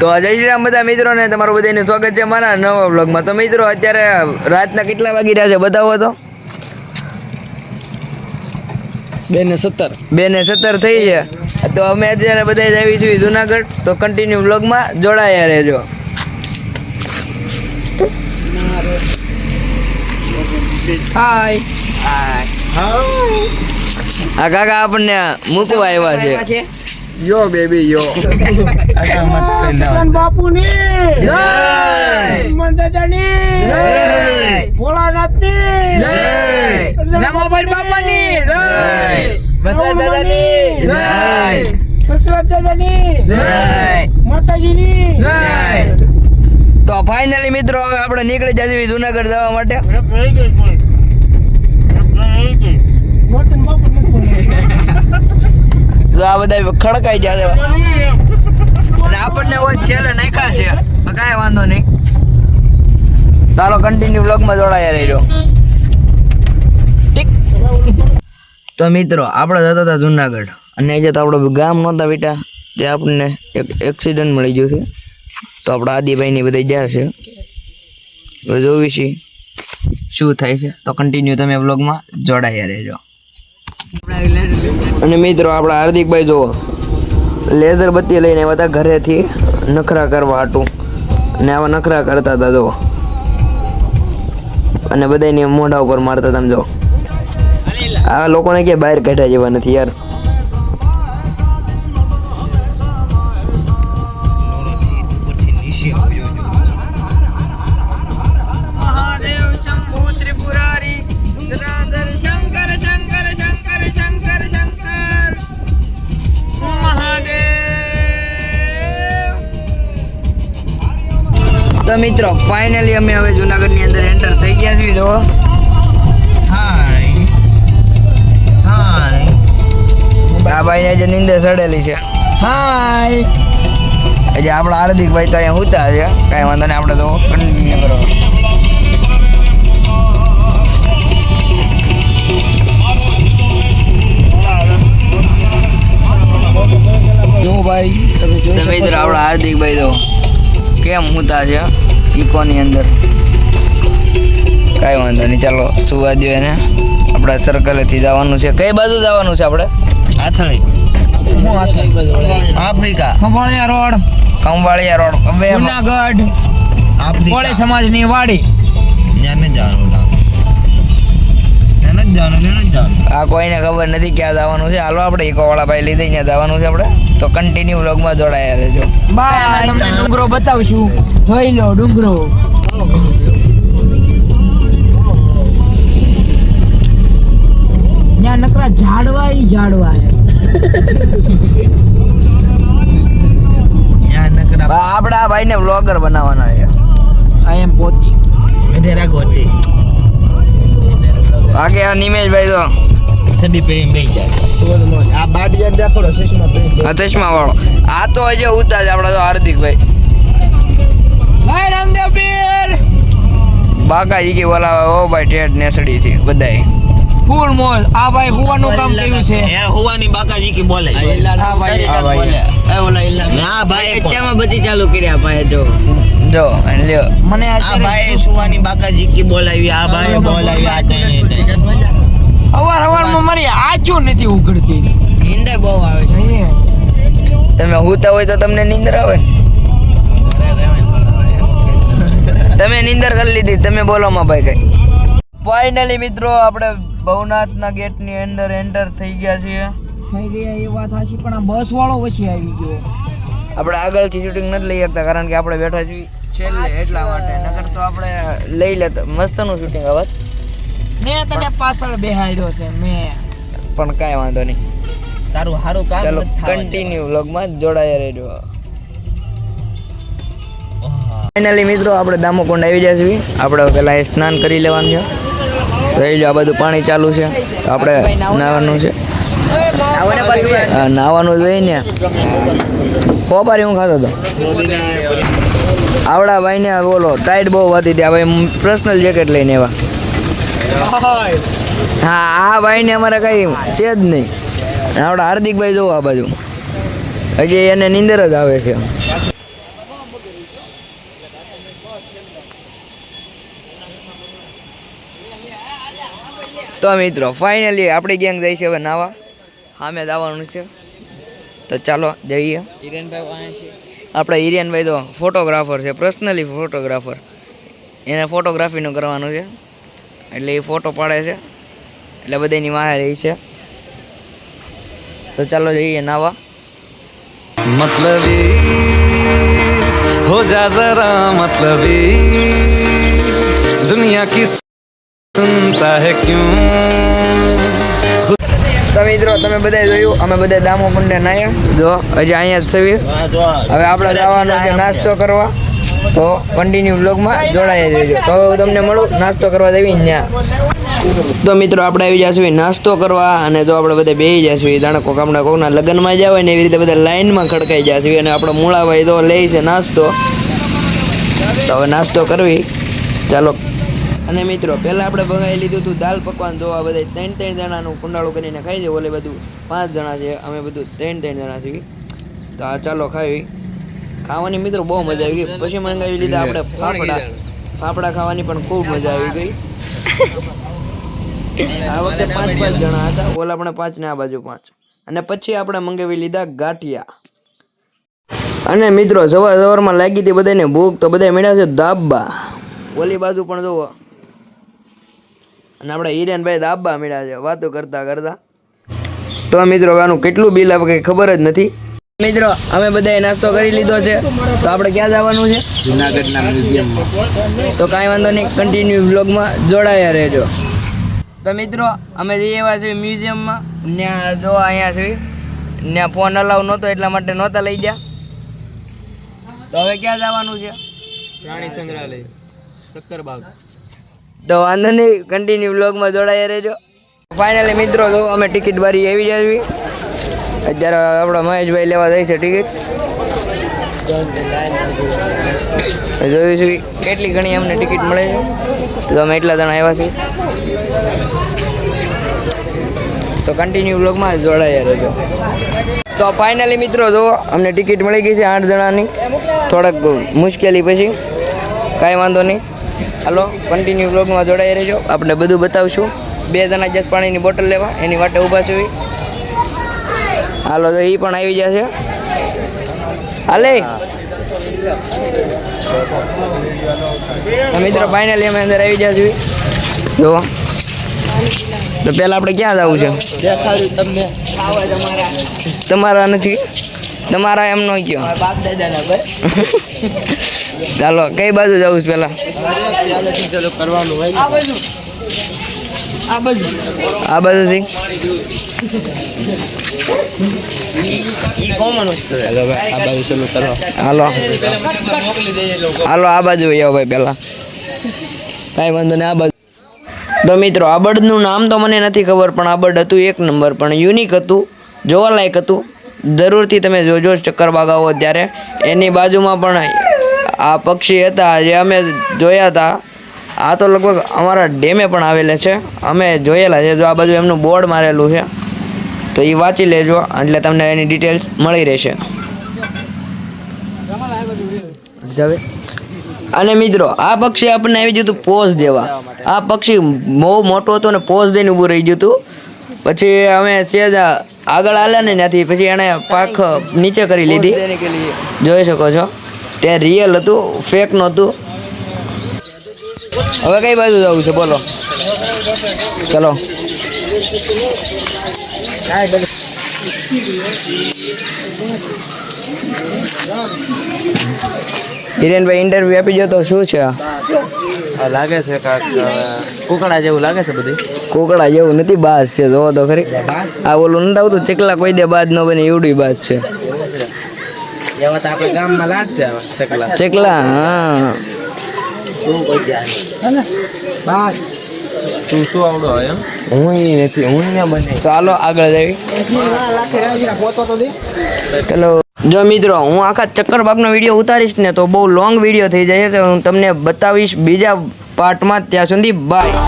તો જય શ્રી રામ બધા મિત્રોને તમારું બધાને સ્વાગત છે મારા નવા વ્લોગમાં. તો મિત્રો અત્યારે રાતના કેટલા વાગી રહ્યા છે બતાવો તો? બે ને સત્તર. બે ને સત્તર થઈ છે તો અમે અત્યારે બધા જ આવી છીએ જુનાગઢ. તો કન્ટિન્યુ વ્લોગમાં જોડાયા રહેજો. હાય આ કાકા આપણને મૂકવા આવ્યા છે. યો બેબી યો! મંદાદાની જય! ભોળાનાથની જય! રામાભાઈ બાપાની જય! વસરાજ દાદાની જય! વસરાજ દાદાની જય! માતાજીની જય! તો ફાઇનલી મિત્રો હવે આપણે નીકળી જઈએ જુનાગઢ જવા માટે ગોતન બાપુ નથી તો આ બધા ખડકાઈ જશે અને આપણને હોય છેલ્લે નાખ્યા છે. કાંઈ વાંધો નહીં. તારો કન્ટિન્યુ વ્લોગમાં જોડાયા રહેજો. ઠીક? તો મિત્રો, આપણે જતા હતા જુનાગઢ. અને જે તો આપણું ગામ નહોતા બેટા તે આપણને એક એક્સિડન્ટ મળી ગયું છે. તો આપણા આદિભાઈની બધા ગયા છે. હવે જોવી છે શું થાય છે. તો કન્ટિન્યુ તમે બ્લોગમાં જોડાયા રહેજો. અને મિત્રો, આપણા હાર્દિકભાઈ જુઓ. લેઝર બત્તી લઈને હતા ઘરેથી. નખરા કરવા હાટું. ને આવા નખરા કરતા હતા જો અને બધાને મોઢા ઉપર મારતા તમે જો આ લોકોને ક્યાં બહાર કાઢ્યા જેવા નથી, યાર. તો મિત્રો ફાઇનલી અમે હવે જુનાગઢની અંદર એન્ટર થઈ ગયા છીએ જો આ ભાઈ જે નિંદર ચડેલી છે. હાય જે આપણા હાર્દિકભાઈ તો અહીંયા ઉતા છે કાંઈ વાંધો નહીં આપણે તો કન્ટિન્યુ કરો જો ભાઈ તમે જોઈ તો મિત્રો આપણા હાર્દિકભાઈ તો કેમ હુતા છે ઇકોની અંદર? કાંઈ વાંધો નહીં ચાલો સુવા દો એને. આપણે સર્કલેથી જવાનું છે. કઈ બાજુ જવાનું છે આપણે? આથળી Africa. Khambhaliya road. Khambhaliya road. Junagadh. Koli સમાજની વાડી. ત્યાં નથી જવાનું નથી જવાનું ત્યાં નથી જવાનું આ કોઈને ખબર નથી ક્યાં જવાનું છે. હાલો આપણે ઇકો વાળા ભાઈ લીધે અહીંયા જવાનું છે આપણે. તો કન્ટિન્યુ વ્લોગમાં જોડાયા રહેજો. બાય તમને ડુંગરો બતાવશું. જોઈ લો ડુંગરો. ત્યાં નકરા ઝાડવા ઈ ઝાડવા હે. ત્યાં નકરા આ આપણા ભાઈને વ્લોગર બનાવવાના છે. આઈ એમ પોતી. મેં બાકી આ નિમેશભાઈ તો. સડી પહેરીને બેસી જાય. આ બાટિયા શેષમાં પહેરી આ ચશ્મા વાળો. આ તો હજુ ઉતા છે આપણા તો હાર્દિકભાઈ. ભાઈ રામદેવ પીર. બાકાજી કે બોલાવે ઓ ભાઈ ટેટ નેસડી થી બધાય. ફૂલ મોલ આ ભાઈ હુવાનું કામ કર્યું છે. એ હુવાની બાકાજી કે બોલે હા ભાઈ. આ ભાઈ. ના ભાઈ પણ. બધી ચાલુ કર્યા ભાઈ જો. જો લ્યો. મને આ ભાઈ સુવાની બાકાજી કે બોલાવી આ ભાઈ બોલાવી આ તઈને તઈને. અવાર અવારમાં મારી આચું નથી ઉઘડતી નીંદર બહુ આવે છે. તમે હુતા હોય તો તમને નીંદર આવે. તમે નીંદર કરી લીધી તમે બોલો માં ભાઈ કઈ. ફાઇનલી મિત્રો આપણે ભવનાથના ગેટની અંદર એન્ટર થઈ ગયા છીએ. થઈ ગયા એ વાત હાચી પણ આ બસ વાળો પછી આવી ગયો. આપણે આગળથી શૂટિંગ નથી લઈ શકતા કારણ કે આપણે બેઠા છીએ છેલ્લે એટલા માટે. નગર તો આપણે લઈ લેતા મસ્તનું શૂટિંગ આવત મેં તને પાછળ બેહાડ્યો છે મેં. પણ કાંઈ વાંધો નહીં. તારું સારું કામ ચાલો કન્ટિન્યુ વ્લોગમાં જોડાયા રહેજો. ફાઇનલી મિત્રો આપણે દામોકુંડ આવી ગયા છીએ. આપણે પેલા એ સ્નાન કરી લેવાનું છે. રહી લો આ બધું પાણી ચાલુ છે. આપણે નાવાનું છે. નાવાનું જોઈએ ને. પોપારી હું ખાતો હતો. આવડા ભાઈ ને બોલો ટાઈટ બહુ હતી ત્યાં ભાઈ પર્સનલ જેકેટ લઈને એવા. હા આ ભાઈ ને અમારે કઈ છે જ નહીં. આવડા હાર્દિકભાઈ જોવો આ બાજુ. હજી એને નીંદર જ આવે છે. તો મિત્રો ફાઇનલી આપણી ગેંગ જાય છે હવે નાવા. સામે જવાનું છે. તો ચાલો, જઈએ. હિરેનભાઈ આપણા હિરેનભાઈ તો ફોટોગ્રાફર છે પર્સનલી ફોટોગ્રાફર એને ફોટોગ્રાફીનું કરવાનું છે. એટલે એ ફોટો પાડે છે. એટલે બધાની માયા રહી છે. તો ચાલો જઈએ નાવા. મતલબી, હો જા જરા મતલબી. દુનિયા કી સુનતા હે ક્યું? તો મિત્રો, તમે બધા જોયું, અમે બધા દામો મંડે નાયા જો, હજી અહીંયા જ સવી. હવે આપણે જવાનું છે નાસ્તો કરવા. તો કન્ટિન્યુ બ્લોગમાં જોડાઈ રહેજો. તો તમને મળું, નાસ્તો કરવા દેવી ત્યાં. તો મિત્રો, આપણે આવી જશું નાસ્તો કરવા અને જો આપણે બધા બેસી જશું જાણે કોક આપણે કોકના લગ્નમાં જ હોય ને એવી રીતે બધા લાઇનમાં ખડકાઈ જશું અને આપણો મૂળાભાઈ તો લે છે નાસ્તો. તો હવે નાસ્તો કરવી. ચાલો અને મિત્રો, પહેલાં આપણે ભગાઈ લીધું હતું દાલ પકવાન. જોવા બધા ત્રણ ત્રણ જણાનું કુંડાળું કરીને ખાઈ છે ઓલે બધું પાંચ જણા છે, અમે બધું ત્રણ ત્રણ જણા છીએ. તો આ ચાલો ખાવી ખાવાની મિત્રો બહુ મજા આવી ગઈ. પછી મંગાવી લીધા આપણે ફાફડા. ફાફડા ખાવાની પણ ખૂબ મજા આવી ગઈ. આ વખતે પાંચ પાંચ જણા હતા, ઓલા આપણે પાંચ ને આ બાજુ પાંચ. અને પછી આપણે મંગાવી લીધા ગાંઠિયા. અને મિત્રો, સવાર સવારમાં લાગી હતી બધાને ભૂખ, તો બધા મળ્યા છે દાબા ઓલી બાજુ પણ જુઓ. અને આપણે હિરેનભાઈ દાબા મળ્યા છે વાતો કરતા કરતા. તો મિત્રો આનું કેટલું બિલ આવે કંઈ ખબર જ નથી. મિત્રો અમે બધાએ નાસ્તો કરી લીધો છે. તો આપણે ક્યાં જવાનું છે? જુનાગઢના મ્યુઝિયમમાં. તો કાંઈ વાંધો નહીં કન્ટિન્યુ બ્લોગમાં જોડાયા રહેજો. તો મિત્રો અમે જઈએ એવા છીએ મ્યુઝિયમમાં ત્યાં જો અહીંયા છે ત્યાં ફોન અલાવ નહોતો એટલા માટે નહોતા લઈ ગયા. તો હવે ક્યાં જવાનું છે? પ્રાણી સંગ્રહાલય સક્કરબાગ તો વાંધો નહીં કન્ટિન્યુ બ્લોગમાં જોડાયા રહેજો. ફાઇનલી મિત્રો, જો અમે ટિકિટ બારી આવી. જવી અત્યારે આપણા મહેશભાઈ લેવા જાય છે ટિકિટ જોયું છે કેટલી ઘણી અમને ટિકિટ મળે છે. તો અમે એટલા જણા આવ્યા છીએ. તો કન્ટિન્યુ બ્લોગમાં જોડાયા રહેજો. તો ફાઇનલી મિત્રો, જો અમને ટિકિટ મળી ગઈ છે આઠ જણાની. થોડાક મુશ્કેલી પછી. કાંઈ વાંધો નહીં. હાલો કન્ટિન્યુ બ્લોગમાં જોડાઈ રહેજો. આપણે બધું બતાવશું. બે જણા જસ પાણીની બોટલ લેવા એની માટે ઊભા છે હાલો તો એ પણ આવી જશે. હાલે. મિત્રો ફાઇનલી અમે અંદર આવી જશું જો. તો પહેલાં આપણે ક્યાં જવું છે? તમને. તમારા નથી? તમારા એમ નો કયો? બાપ દાદાના ચાલો, કઈ બાજુ જવું છે હોય આ બાજુ સિંહ. આ આ હાલો. હાલો, આ બાજુ આવો ભાઈ પહેલાં. કાંઈ વાંધો નહીં, આ બાજુ. તો મિત્રો, આબડનું નામ તો મને નથી ખબર, પણ આબડ હતું એક નંબર, પણ યુનિક હતું, જોવાલાયક હતું. જરૂરથી તમે જોજો, ચક્કર આવો ત્યારે એની બાજુમાં પણ આ પક્ષી હતા જે અમે જોયા હતા. આ તો લગભગ અમારા ડેમે પણ આવેલા છે. અમે જોયેલા છે. જો આ બાજુ એમનું બોર્ડ મારેલું છે. તો એ વાંચી લેજો એટલે તમને એની ડિટેલ્સ મળી રહેશે. અને મિત્રો આ પક્ષી આપણને આવી ગયું હતું પોઝ દેવા. આ પક્ષી બહુ મોટું હતું અને પોઝ દઈને ઊભું રહી ગયું હતું. પછી અમે સેજ આગળ આલ્યા ને ત્યાંથી પછી એણે પાખ નીચે કરી લીધી. જોઈ શકો છો. તે રિયલ હતું ફેક નહોતું. હવે કઈ બાજુ જવું છે બોલો. ચલો. હિરેનભાઈ ઇન્ટરવ્યુ આપી જતો તો શું છે? આ? લાગે છે કાક કુકડા જેવું લાગે છે બધું. કોકડા જેવું નથી બાસ છે જોવો તો ખરી. આ ઓલું નથી આવતું ચકલા કોઈ દે બાદ ન બને એવડી બાસ છે. એવા તો આપણે ગામમાં લાગશે આવા ચકલા. હા. તું કોઈ ધ્યાન બસ. તું શું આવડો એમ? હું નથી હું ને બને. તો આગળ ચલો. જો મિત્રો હું આખા ચક્કરબાગનો વીડિયો ઉતારીશ ને તો બહુ લોંગ વીડિયો થઈ જાય છે. તો હું તમને બતાવીશ બીજા પાર્ટમાં ત્યાં સુધી બાય